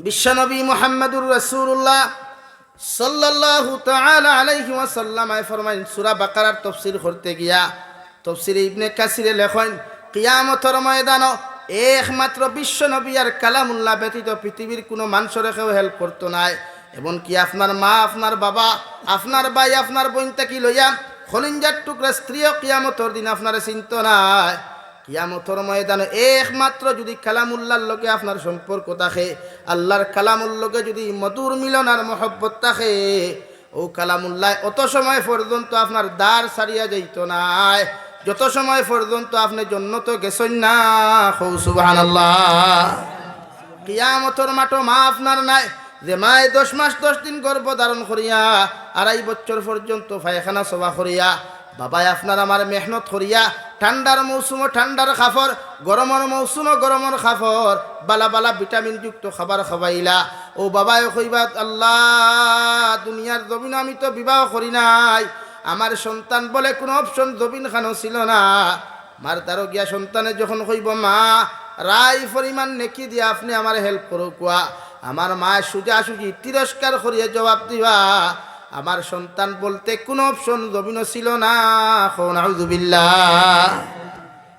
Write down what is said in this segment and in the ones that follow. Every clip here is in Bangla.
বিশ্বনবী মোহাম্মদুর রসুল্লাহ তাআলা আলাইহি ওয়াসাল্লাম আয় ফরমাইন, সূরা বাকারার তাফসীর করতে গিয়া তাফসীরে ইবনে কাসিরে লেখেন, কিয়ামতের ময়দান একমাত্র বিশ্ব নবী আর কালামুল্লাহ ব্যতীত পৃথিবীর কোনো মানুষের কেউ হেল্প করতো নাই। এবং কি আপনার মা, আপনার বাবা, আপনার ভাই, আপনার বোন তাকি লইয়া খলিঞ্জার টুকরা স্ত্রীও কিয়ামতর দিন আপনার চিন্ত নাই। কিয়ামতর ময়দানে একমাত্র যদি কালামুল্লাহর লগে আপনার সম্পর্ক থাকে, আল্লাহর কালামুর লগে যদি মধুর মিলন আর মহব্বত থাকে, ও কালামুল্লাহ, অত সময় পর্যন্ত আপনার দ্বার সারিয়া যাইত নাই যত সময় পর্যন্ত আপনি জন্য তো গেছেন না, হৌ কিয়ামতর মাঠো মা আপনার নাই, যে মায় দশ মাস দশ দিন গর্ভ ধারণ করিয়া, আড়াই বছর পর্যন্ত পায়খানা সভা করিয়া, বাবাই আপনার আমার মেহনত করিয়া ঠান্ডার মৌসুম ঠান্ডার খাফর, গরমের মৌসুম গরমের খাফর, বালা বালা ভিটামিন যুক্ত খাবার খাবাইলা ও বাবাই কইবা আল্লাহ, দুনিয়ার জমিন আমি তো বিবাহ করি নাই। আমার সন্তান বলে কোনো অপশন জবিন খানো ছিল না। মার তারও গিয়া সন্তানে যখন কইব, মা রাই পরিমাণ নেকি দিয়ে আপনি আমার হেল্প করো, কুয়া। আমার মা সুজা সুজি তিরস্কার করিয়া জবাব দিবা। আমার সন্তান বলতে কোনো অপশন জমিনও ছিল না। নাউজুবিল্লাহ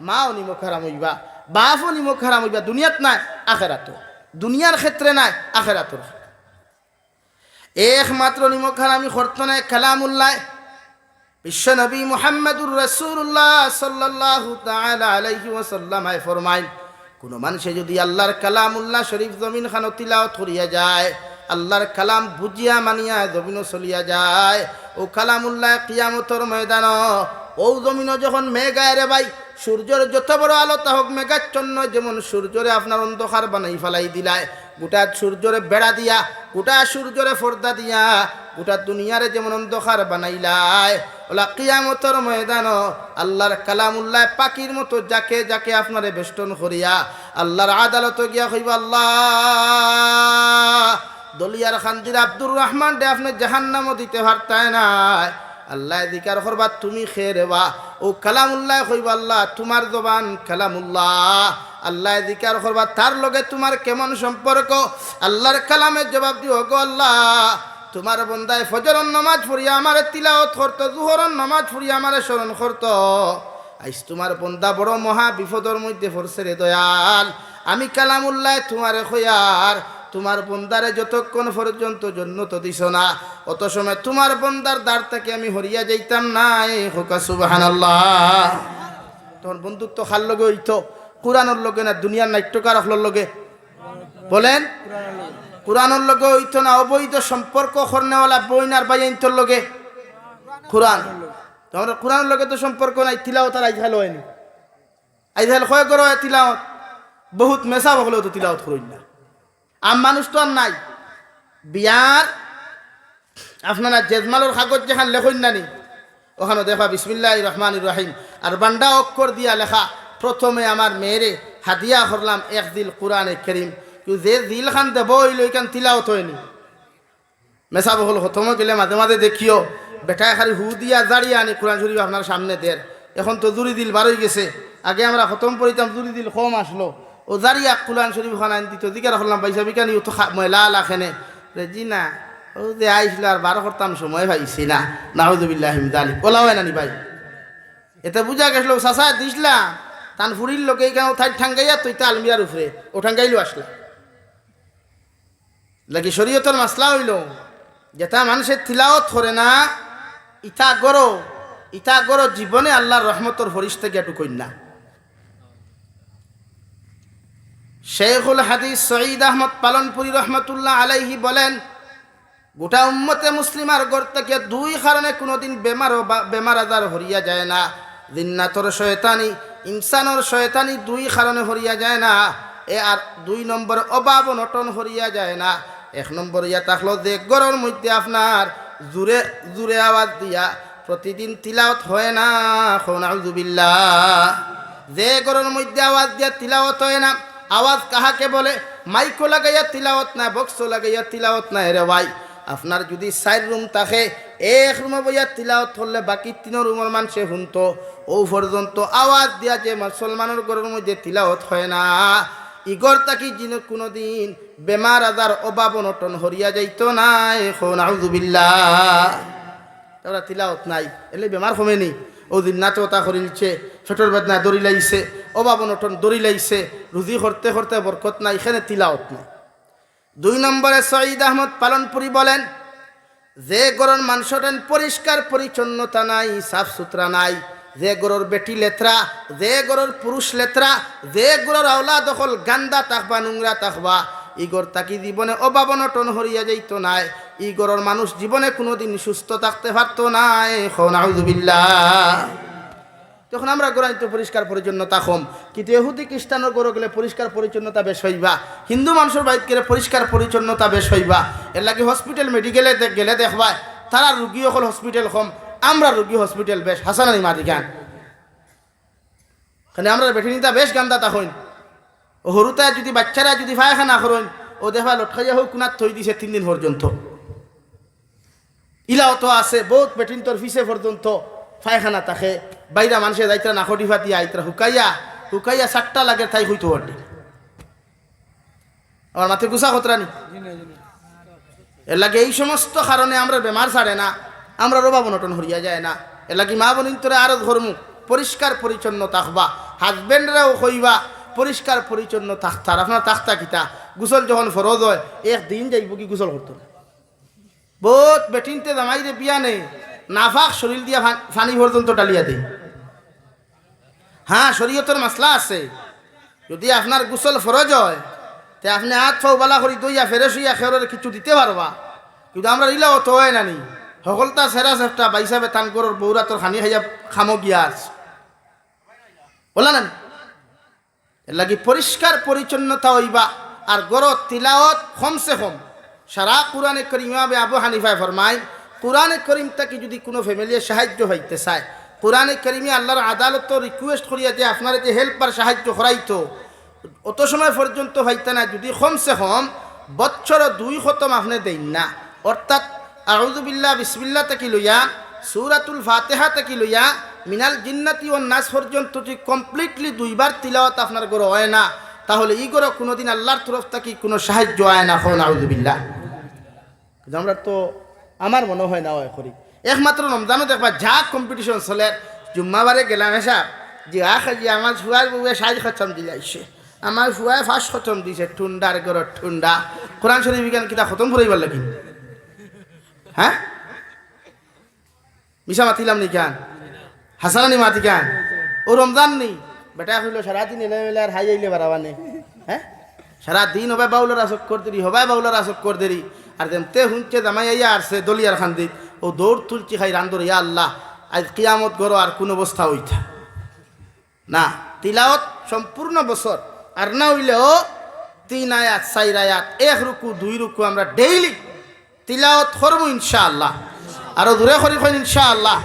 মা নিমুখ হারাম হইবা, বাপও নিমুখ হারাম হইবা, দুনিয়াত নাই আখেরাতো দুনিয়ার ক্ষেত্রে নাই, আখেরাতর একমাত্র নিমুখ হারামি খর্ত নাই, কালামুল্লাহ। বিশ্বনবী মুহাম্মদুর রসুল্লাহ তাআলা আলাইহি ওয়াসাল্লাম আয় ফরমাইন, কোন মানুষে যদি আল্লাহর কালামুল্লাহ শরীফ জমিন খানো তিলাওয়াত করিয়া যায় আল্লাহর কালাম বুঝিয়া মানিয়া জমিনও চলিয়া যায়। ও কালামুল্লাহ কিয়ামতর ময়দান ও জমিনও যখন মেঘায় রে ভাই, সূর্যের যত বড় আলো হোক মেঘাচ্ছন্ন, যেমন সূর্যরে আপনার অন্ধকার বানাই ফেলাই দিলায়। গোটা সূর্যরে বেড়া দিয়া, গোটা সূর্যরে ফর্দা দিয়া, গোটা দুনিয়ারে যেমন অন্ধকার বানাইলায়। ওলা কিয়ামতর ময়দান আল্লাহর কালামুল্লাহ পাখির মতো যাকে যাকে আপনারে বেষ্টন করিয়া, আল্লাহর আদালত গিয়া হইব আল্লাহ দলিয়ার খান্দির আব্দুর রহমান ডে আপনি জাহান্নামও দিতে পারতায় নাই আল্লাহ দিকার করবা, তুমি খেয়ে বা ও কালামুল্লাহ কইবা, আল্লাহ, তোমার জবান কালামুল্লাহ। আল্লাহ দিকার করবা, তার লগে তোমার কেমন সম্পর্ক? আল্লাহর কালামের জবাব দিও গো আল্লাহ। তোমার বন্দায় ফজরন নামাজ পড়িয়া আমার তিলাওত করতো জুহরন নামাজ পড়িয়া আমার স্মরণ করতো। আইস তোমার বন্দা বড় মহা বিপদর মধ্যে পড়ছে রে দয়াল। আমি কালামুল্লাহ তোমারে খয়ার। তোমার বন্দারে যতক্ষণ পর্যন্ত জন্য তো দিস না, অত সময় তোমার বন্দার দ্বার থেকে আমি হরিয়া যাইতাম না। এ হোকা সুবাহান তোমার বন্ধুত্ব খার লগে হইতো? কোরআনোর লগে না দুনিয়ার নাট্যকার হলোর লগে? বলেন, কোরআনোর লগে হইতো না অবৈধ সম্পর্ক করনেওয়ালা বইনার বাইন্তর লগে? কোরআন। তোমার কোরআনের লগে তো সম্পর্ক নাই তিলাও তার আইজাল হয়নি। আইজাল ক্ষয় করো তিলাওত বহুত মেশা হলেও তো তিলাওত করিন না। আম মানুষ তো আর নাই। বিয়ার আপনারা জেজমালোর কাগজ যেখান লেখইন নানি ওখানে দেখা বিসমিল্লাহ রহমান রাহিম। আর বান্ডা অক্ষর দিয়া লেখা, প্রথমে আমার মেয়েরে হাদিয়া করলাম এক দিল কোরআনে করিম। কিন্তু যে দিল খান দেব, ওইল ওইখান তিলাওত হয়নি। মেসা বহুল হতম গেলে মাঝে মাঝে দেখিও, বেটায় খালি হু দিয়া জাড়িয়ে আনি কোরআন শরীফ আপনার সামনে দের। এখন তো জুরি দিল বারোই গেছে। আগে আমরা খতম পড়িতাম জুরি দিল কম আসলো। ও জারিয়া কোরআন শরীফ খান আনি দিত। দিকে রাখলাম পয়সা বিকানি তো ময়লা লাখেনে জি না ও যে আইছিল আর বারো করতাম সময় ভাইছি না। নাহুদুবিল্লাহ জালি ওলাও নানি ভাই, এতে বুঝা গেছিল, চাচা, দিসলা, তান ফুরির লোকে এইখানে ঠাই ঠাঙ্গাইয়া তুই তো আলমিয়ার উপরে ও ঠাঙ্গাইলো আসলা। লাগি শরীয়তর মাসলা হইল, যেটা মানুষের তিলাওত করে না ইটা গরো ইটা গরো জীবনে আল্লাহর রহমতর ফরিস্তে গিয়া টুকইন না। শেখুল হাদিস সঈদ আহমদ পালনপুরি রহমতুল্লাহ আলাইহি বলেন, গোটা উম্মতে মুসলিমার গড় থেকে দুই কারণে কোনোদিন বেমার বেমার আজার হরিয়া যায় না। জিন্নাতর শয়তানি, ইনসানর শয়তানি দুই কারণে হরিয়া যায় না। এ আর দুই নম্বর অভাব নটন হরিয়া যায় না। এক নম্বর ইয়া থাকল যে গরর মধ্যে আপনার জুরে জুরে আওয়াজ দিয়া প্রতিদিন তিলাওত হয় না। খোনাউজুবিল্লা যে গরর মধ্যে আওয়াজ দিয়া তিলাওত হয় না আওয়াজ কাহাকে বলে? মাইকো লাগাইয়া তিলাওত না বক্সো লাগাইয়া তিলাওত না রে ভাই। আপনার যদি চার রুম থাকে, এক রুমে বইয়া তিলাওত হলে বাকি তিন রুমের মানুষে শুনতো। ও পর্যন্ত আওয়াজ দিয়া যে মুসলমানের ঘরের মধ্যে তিলাওত হয় না। ইগর তাকি যিনি কোনোদিন বেমার আজার অভাব অনটন হরিয়া যাইতো না এখন আউজুবিল্লাহ তারা তিলাওত নাই, এলে বেমার কমেনি ও দিন নাচো তা করিলছে, ছোটর বেদনা দড়ি লাইছে অভাব অনটন দড়ি লাইছে রুজি করতে করতে বরকত নাই এখানে তিলাওত নাই। দুই নম্বরে সঈদ আহমদ পালনপুরি বলেন, যে গরর মাংসটেন পরিষ্কার পরিচ্ছন্নতা নাই সাফ সুতরা নাই, যে গরর বেটি লেত্রা যে গরর পুরুষ লেত্রা যে গরর আওলা দখল গান্দা তাকবা নোংরা তাকবা ইগর তাকি জীবনে অভাবনটন হরিয়া যাইতো নাই ইগরর মানুষ জীবনে কোনোদিন সুস্থ থাকতে পারতো নাই আউজুবিল্লাহ তখন আমরা গোড়াইতে পরিষ্কার পরিচ্ছন্নতা কম কিন্তু এহুদি খ্রিস্টানের গরু গেলে পরিষ্কার পরিচ্ছন্নতা বেশ হইবা। হিন্দু মানুষের বাড়িতে গেলে পরিষ্কার পরিচ্ছন্নতা বেশ হইবা। এর লাগে হসপিটাল মেডিকেলে গেলে দেখবা, তারা রুগী অকল হসপিটাল কম আমরা রুগী হসপিটাল বেশ। হাসানানি মারি গান। খালি আমরা বেঠিনিতা বেশ গান্দা তা হইন। ও হরুতা যদি বাচ্চারা যদি ফায়খানা করেন, ও দেখা লটকাইয়া হোক, কুনাত থই দিছে তিন দিন পর্যন্ত। ইলাও তো আছে, বহুত বেটিন তোর ফিসে পর্যন্ত। ফায়খানা থাকে, বাইরা মানুষে যাইতরা নাখটি ফাতিয়া আইতরা হুকাইয়া হুকাইয়া সাতটা লাগে তাই হইতো ওটি আমার মাথায় গুসা খতরানি এর লাগে এই সমস্ত কারণে আমরা বেমার ছাড়ে না, আমরা রোবা বনটন হরিয়া যায় না। এর লাগে মা বোনিন তোরা আরও ধর্ম, পরিষ্কার পরিচ্ছন্ন থাকবা, হাজবেন্ডরাও কইবা পরিষ্কার পরিচ্ছন্ন থাকতার। আপনার তাখতা কিতা? গুসল যখন ফরজ হয়, একদিন যাইব কি গুসল করতো না বহুত বেটিনতে জামাই রে বিয়া নেই। নাফাক শরীর দিয়া ফানি পর্যন্ত ডালিয়া দেই। হ্যাঁ শরীয়তের মাসলা আছে। যদি আপনার গুসল ফরজ হয়, তে আপনি হাত ফাও বালা করি দইয়া ফেরেস হইয়া খেরের কিছু দিতে পারবা। কিন্তু আমরা ইলা অত হয় নানি সকলটা সেরা সেফটা বাইসা বেতান করর বৌরা তোর খানি খাইয়া খামো গিয়া আছে বলা না লাগি পরিষ্কার পরিচ্ছন্নতা হইবা, আর গরত তিলাওত কমসে কম। সারা কোরআনে করিম ইমামে আবু হানিফায় ফরমায় কোরআনে করিম তাকে যদি কোনো ফ্যামিলির সাহায্য হইতে চায়, কোরআনে করিমে আল্লাহর আদালত রিকোয়েস্ট করিয়া যে আপনার যে হেল্পার সাহায্য করাইতো, অত সময় পর্যন্ত হইতে না যদি কমসে কম বৎসর দুই খতম আপনি দেন না। অর্থাৎ আউজুবিল্লাহ বিসমিল্লা তাকি লইয়া, সুরাতুল ফাতেহা তাকি লইয়া, মিনাল জিন্নাতি ও নাচ পর্যন্ত যদি কমপ্লিটলি দুইবার তিলাওয়াত আপনার গরো হয় না, তাহলে ই গরো কোনোদিন আল্লাহর তরফ থেকে কোনো সাহায্য হয় না। এখন আউজুবিল্লাহ কিন্তু আমরা তো আমার মনে হয় না হয় করি। একমাত্র রমজানও দেখবা যা কম্পিটিশন চলে, জুম্মাবারে গেলাম এসা, যে আ খাজি আমার ফুয়ার বউয়ে সাজ খতম দিলে আইসে। আমার ফুয়ায় ফার্স্ট খতম দিছে ঠুন্ডার গর ঠুন্ডা। কোরআন শরীফ বিজ্ঞান কিতা খতম করাইবার লাগি। হ্যাঁ? মিশা মাতিলাম নি কেন? হাসানানি মাতি কেন? ও রমজান নেই। বেটা হইল সারাদিন এলে এলে আর হাই আইলে বাড়াবা নেই। হ্যাঁ? সারাদিন হবে বাউলার আসক কর দেরি হবে বাউলার আসক কর দেরি। আর দেমতে হুঁচে জামাই আইয়া দলিয়ার খান্দিত ও দৌড় তুলছি খাই রান্দর ইয়া আল্লাহ, আজ কিয়ামত গরো আর কোন অবস্থা হইতা। না তিলাওত সম্পূর্ণ বছর, আর না হইলেও তিন আয়াত, চার আয়াত, এক রুকু, দুই রুকু আমরা ডেইলি তিলাওত করব ইনশাআল্লাহ। আরও দূরে করি কইন ইনশাআল্লাহ।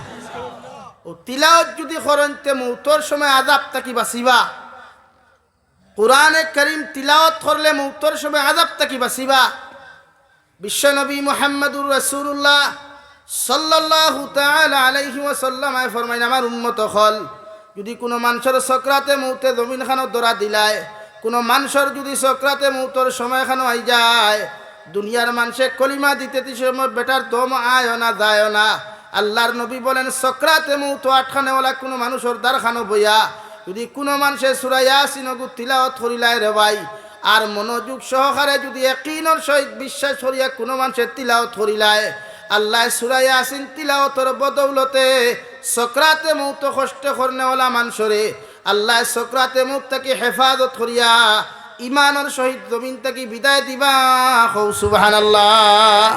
ও তিলাওত যদি করেন তে মৌতর সময় আজাব তাকি বাঁচিবা? কোরআনে করিম তিলাওত করলে মৌতর সময় আজাব তাকি বাঁচিবা? বিশ্বনবী মোহাম্মদুর রসুল্লাহ তাআলা আলাইহি ওয়াসাল্লাম আয় ফরমাইন, আমার উন্মত হল যদি কোনো মানুষের সক্রাতে মৌতে জমিন খানো দরা দিলায়, কোনো মানুষের যদি সক্রাতে মৌতর সময় খানো আই যায়, দুনিয়ার মানুষে কলিমা দিতে সময় বেটার দম আয় না, যায় না। আল্লাহর নবী বলেন, সক্রাতে মৌত আটখানেওয়ালা কোনো মানুষের দ্বার খানো বইয়া, যদি কোনো মানুষে সুরাইয়া সিনগু তিলাওয়াত করিলায় রে ভাই আর মনোযোগ সহকারে যদি একইনর সহিত বিশ্বাস করিয়া কোনো মানুষের তিলাওয়াত করিলায় আল্লাহ সুরাইয়া আসিন তিলাওয়াতর বদৌলতে সক্রাতে মৌত কষ্ট করনেওয়ালা মানুষরে, আল্লাহ সক্রাতে মৌত তাকে হেফাজত করিয়া ইমানের সহিত জমিন তাকে বিদায় দিবা। হৌ সুবাহান আল্লাহ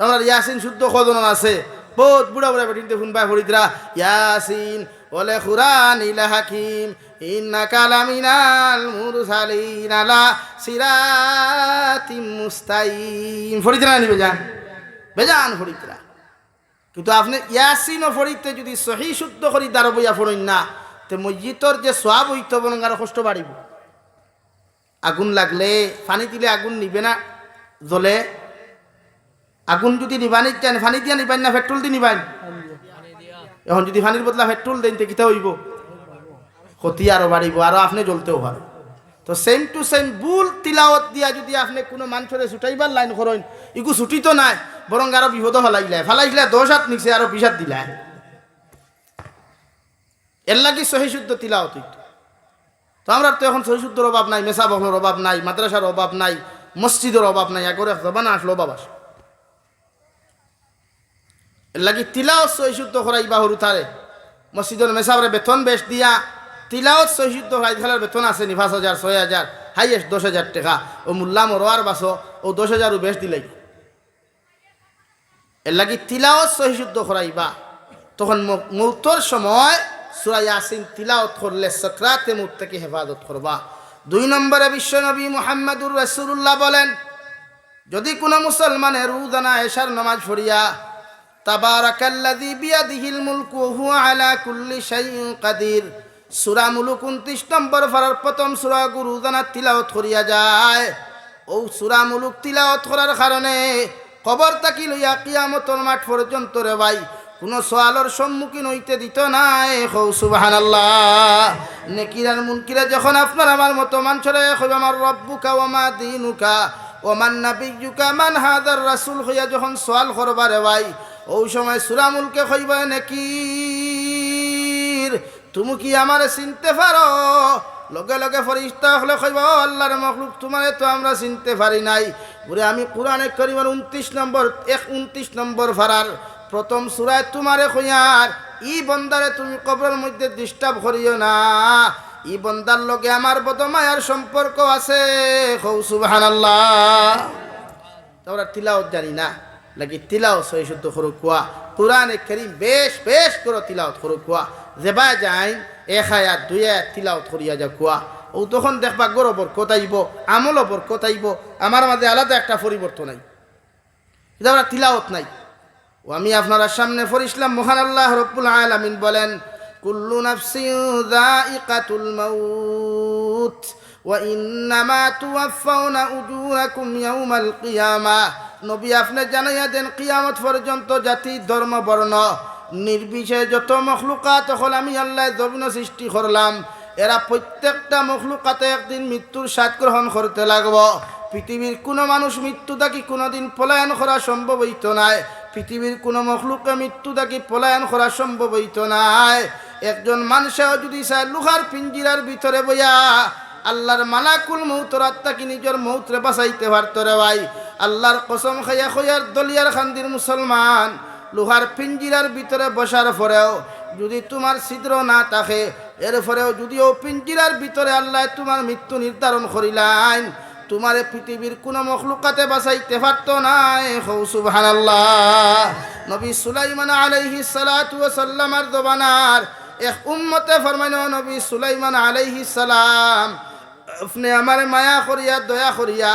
তোমার ইয়াসিন শুদ্ধ কজন আছে? বহুত বুড়া বুড়া বেটিনতে শুনবা ফরিদরা ইয়াসিন ওলে খুরান ইলা হাকিম ইন্না কালামিনাল মুরসালিন আলা সিরাতিম মুস্তাইম। ফরিদরা নিবে যান বেজান ফরিদরা। কিন্তু আপনি ইয়াসিন ও ফরিদতে যদি সহি শুদ্ধ করি দাঁড়ো বইয়া ফড়ইন না, তে মসজিদর যে সোয়াব হইত বনঙ্গার কষ্ট বাড়িব। আগুন লাগলে পানি দিলে আগুন নিবে না, জ্বলে। আগুন যদি নিবানিত যান ফানি দিয়া নিবান না, পেট্রোল দি নিবান। এখন যদি ফানির বদলা পেট্রোল দেন, তে কিতা হইব? ক্ষতি আরও বাড়িব, আরও আপনি জ্বলতেও পারে। তো সেম টু সেম বুল তিলাওয়াত দিয়া যদি আপনি কোনো মানুষরে ছুটাইবার লাইন করেন, ইগু ছুটি তো নাই, বরং আরও বিপদ ফেলাইলে ফেলাইলে দশ হাত নিচে, আরও বিশ হাত দিলাই এর লাগি সহি শুদ্ধ তিলাওয়াত তো আমরা তো এখন সহি শুদ্ধর অভাব নাই মেসা অভাব নাই, মাদ্রাসার অভাব নাই, মসজিদের অভাব নাই একরে জবানা আসলো অভাব আসলো লাগি তিলাওয়াত সহি শুদ্ধ করাইবা হরু তারে মসজিদের মেসাবরে বেতন বেশ দিয়া তিলাওয়াত সহি শুদ্ধ করাই খেলার বেতন আছে নি পাঁচ হাজার ছয় হাজার হাইয়েস্ট দশ হাজার টাকা। ও মুল্লা মরোয়ার বাসো ও দশ হাজারও বেশ দিলাই এর লাগি তিলাওয়াত সহি শুদ্ধ করাইবা তখন মৌতর সময় সুরা ইয়াসিন তিলাওয়াত করলে সকরাতে মুখ থেকে হেফাজত করবা দুই নম্বরে বিশ্ব বিশ্বনবী মুহাম্মদুর রাসূলুল্লাহ বলেন, যদি কোনো মুসলমানের রুদানা এশার নামাজ পড়িয়া তাবারাকাল্লাযী বিয়াদিহিল কুল্লি মুলুক 29 নম্বর ফারার প্রথম সূরা গুরুদানা তিলাওয়াত করিয়া যায়। মুলুক কোনো সম্মুখীন হইতে দিত নাই। হৌ সুবাহান মুনকিরা যখন আপনার আমার মতো মানুষরে হইব আমার রব্বুকা ওমা দিনুকা ওমান নাবিয়ুকা মান হাদার রাসূল হইয়া যখন সোয়াল করবারে ভাই ওই সময় সুরামুলকে হইব নেকির, তুমি কি আমারে চিনতে পারো? লগে লগে ফরিস্তা হলে কইব, "ও আল্লাহর মখলুক, তোমারে তো আমরা চিনতে পারি নাই। বলে আমি কোরআনে করিমার উনত্রিশ নম্বর, এক উনত্রিশ নম্বর ফারার প্রথম সুরায় তোমারে কইয়ার ই বন্দারে তুমি কবরের মধ্যে ডিস্টার্ব করিও না। ই বন্দার লগে আমার বদমায়ার সম্পর্ক আছে। হৌ সুবহানাল্লাহ। তোমরা তিলাওত জানি না। লাগি তিলাও সহি শুদ্ধ করো কুয়া কোরআনে করিম বেশ বেশ করো তিলাওত করো কুয়া যেবা যাই এক হায়াত দুই হায়াত তিলাওত করিয়া যা কুয়া ও তখন দেখবা গরবর কোথাইব আমলও বর কোথাইব আমার মাঝে আলাদা একটা পরিবর্তন নাই কিন্তু আমরা তিলাওত নাই। ও আমি আপনারা সামনে ফরিসলাম মহান আল্লাহ রব্বুল আলামিন বলেন, কুল্লু নাফসিন যায়িকাতুল মাউত, ওয়া ইন্নামা তুওয়াফাউনা উজুরাকুম ইয়াউমাল নবী আপনি জানাইয়া দেন, কিয়ামত পর্যন্ত জাতি, ধর্ম, বর্ণ নির্বিশেষে যত মখলুকাত হল, আমি আল্লাহ জমিন সৃষ্টি করলাম। এরা প্রত্যেকটা মখলুকাতে একদিন মৃত্যুর স্বাদ গ্রহণ করতে লাগব। পৃথিবীর কোনো মানুষ মৃত্যু থাকি কোনোদিন পলায়ন করা সম্ভব হইত নাই। পৃথিবীর কোনো মখলুকে মৃত্যু থাকি পলায়ন করা সম্ভব হইত নাই। একজন মানুষেও যদি চায় লোহার পিঞ্জিরার ভিতরে বইয়া আল্লাহর মালাকুল মৌতর আত্মাকে নিজের মৌতরে বাঁচাইতে পারত রে ভাই। আল্লাহর কসম খাইয়া খইয়ার দলিয়ার খান্দির মুসলমান, লোহার পিঞ্জিরার ভিতরে বসার পরেও যদি তোমার ছিদ্র না থাকে, এর পরেও যদিও পিঞ্জিরার ভিতরে আল্লাহ তোমার মৃত্যু নির্ধারণ করিলেন, তোমার পৃথিবীর কোনো মখলুকাতে বাঁচাইতে পারত নাই। হৌ সুবহান নবী সুলাইমান আলাইহি সালাতু ওয়া সাল্লামার দবানার এক উম্মতে ফরমাইন নবী সুলাইমান আলাইহি সালাম, আপনি আমার মায়া করিয়া, দয়া করিয়া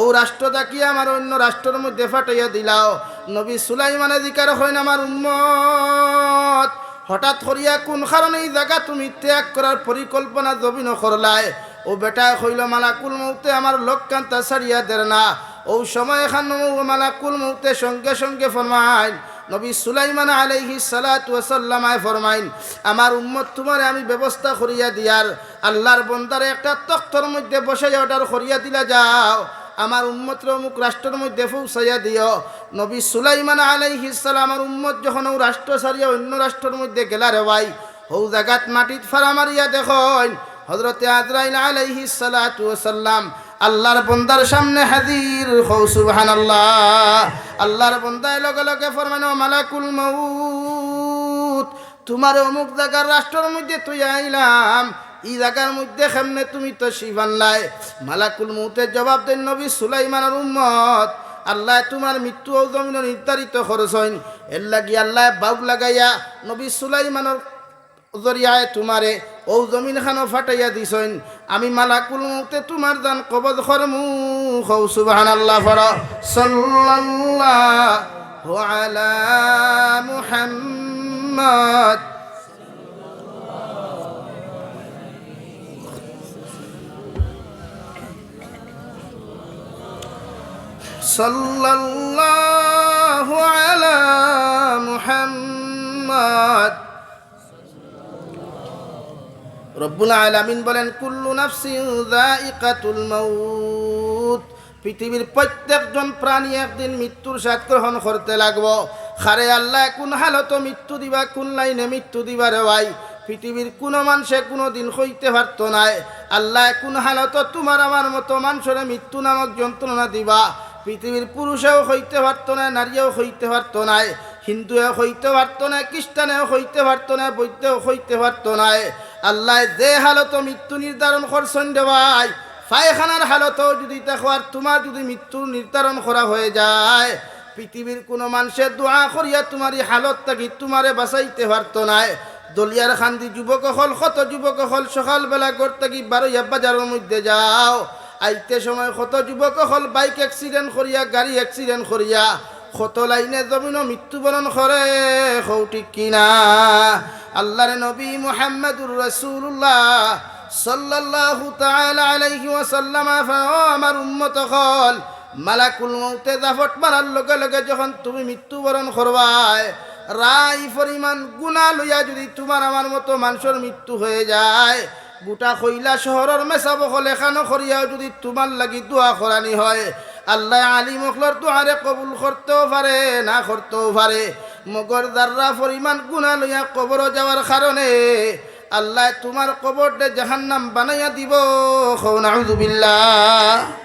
ও রাষ্ট্র কি আমার অন্য রাষ্ট্রের মধ্যে ফাটাইয়া দিলাও। নবী সুলাইমানে দিকার হইন আমার উম্মত। হঠাৎ করিয়া কোন কারণে এই জায়গা তুমি ত্যাগ করার পরিকল্পনা জবিন করলাই ও বেটায় হইল মালাকুল মৌতে আমার লক্কান্তা সারিয়া দের না। ও সময় এখান মালাকুল মৌতে সঙ্গে সঙ্গে ফরমাইন নবী সুলাইমান আলাইহি সালাতু ওয়াসাল্লামায় ফরমাইন আমার উম্মত তোমারে আমি ব্যবস্থা করিয়া দিয়ার। আল্লাহর বন্দারে একটা তখ্তর মধ্যে বসাই অর্ডার করিয়া দিলা যাও। আমার উম্মতের অমুক রাষ্ট্রের মধ্যে পৌঁছাইয়া দিও। নবী সুলাইমান আলাইহি সালাম আমার উম্মত যখন ও রাষ্ট্র সারিয়া অন্য রাষ্ট্রের মধ্যে গেলা রে ভাই, হৌ জাগাত মাটিত ফারা মারিয়া দেখুন। হজরতে আজরাইল আলাইহি সালাতু ওয়াসাল্লাম আল্লাহর বন্দার সামনে হাজির, হৌ সুবহানাল্লাহ। আল্লাহর বন্দায় লগে লগে ফরমানো মালাকুল মউত, তোমার অমুক জায়গার রাষ্ট্রের মধ্যে তুই আইলাম এই জায়গার মধ্যে কেমনে তুমি তো শিবান্লাই মালাকুল মৌতের জবাব দেন নবী সুলাইমানের উম্মত। আল্লাহ তোমার মৃত্যু জমিন নির্ধারিত খরচ হইন এর লাগি আল্লাহ বাউক লাগাইয়া নবী সুলাইমানের জরিয়ায় তোমারে ও জমিন খানো ফাটাইয়া দিছইন আমি মালাকুল মৌতে তোমার দান কবদ খরমু হৌ সুবহান আল্লাহ ফর সাল্লাল্লাহু আলা মুহাম্মদ। সাল্লাল্লাহু আলা মুহাম্মদ। রব্বুল আলামিন বলেন, কুল্লু নাফসিন যায়িকাতুল মাউত। পৃথিবীর প্রত্যেকজন প্রাণী একদিন মৃত্যুর স্বাদ গ্রহণ করতে লাগবো। খারে আল্লাহ, কোন হালত মৃত্যু দিবা, কোন লাইনে মৃত্যু দিবা ভাই? পৃথিবীর কোনো মানুষে কোনো দিন হইতে পারত নাই। আল্লাহ, কোন হালত তোমার আমার মতো মানুষের মৃত্যু নামক যন্ত্রণা দিবা। পৃথিবীর পুরুষেও হইতে পারত না, নারীও হইতে পারত নাই হিন্দুও হইতে পারত না, খ্রিস্টানেও হইতে পারত না বৈদ্যও হইতে পারত নাই আল্লাহ যে হালত মৃত্যু নির্ধারণ করছেন রে ভাই, পায়খানার হালতও যদি দেখো আর তোমার যদি মৃত্যু নির্ধারণ করা হয়ে যায়, পৃথিবীর কোনো মানুষের দোয়া করিয়া তোমার এই হালত থাকি তোমারে বাঁচাইতে পারতো নাই দলিয়ার খান্দি যুবক হল, কত যুবক হল, সকালবেলা ঘর থাকি বারোইয়া বাজারের মধ্যে যাও। আইতে সময় কত যুবক হল বাইক অ্যাক্সিডেন্ট করিয়া, গাড়ি অ্যাক্সিডেন্ট করিয়া। কত লাইনে জমিন মৃত্যুবরণ করে ঠিক কিনা। আল্লাহর নবী মুহাম্মদুর রাসূলুল্লাহ সাল্লাল্লাহু তাআলা আলাইহি ওয়াসাল্লাম আমার উম্মত হল মালাকুল মৌতে জাফট মারার লগে লগে যখন তুমি মৃত্যুবরণ করবাই রাই পরিমাণ গুণা লইয়া যদি তোমার আমার মতো মানুষের মৃত্যু হয়ে যায় গোটা কইলা শহরের মেসা বকল এখানো করিয়াও যদি তোমার লাগি দোয়া করানি হয়। আল্লাহ আলী মখলর দোয়ারে কবুল করতেও পারে না করতেও পারে মগর দাররা পরিমাণ গুণা লইয়া কবর যাওয়ার কারণে আল্লাহ তোমার কবরটা জাহান্নাম বানাইয়া দিব। খৌ নাউজুবিল্লাহ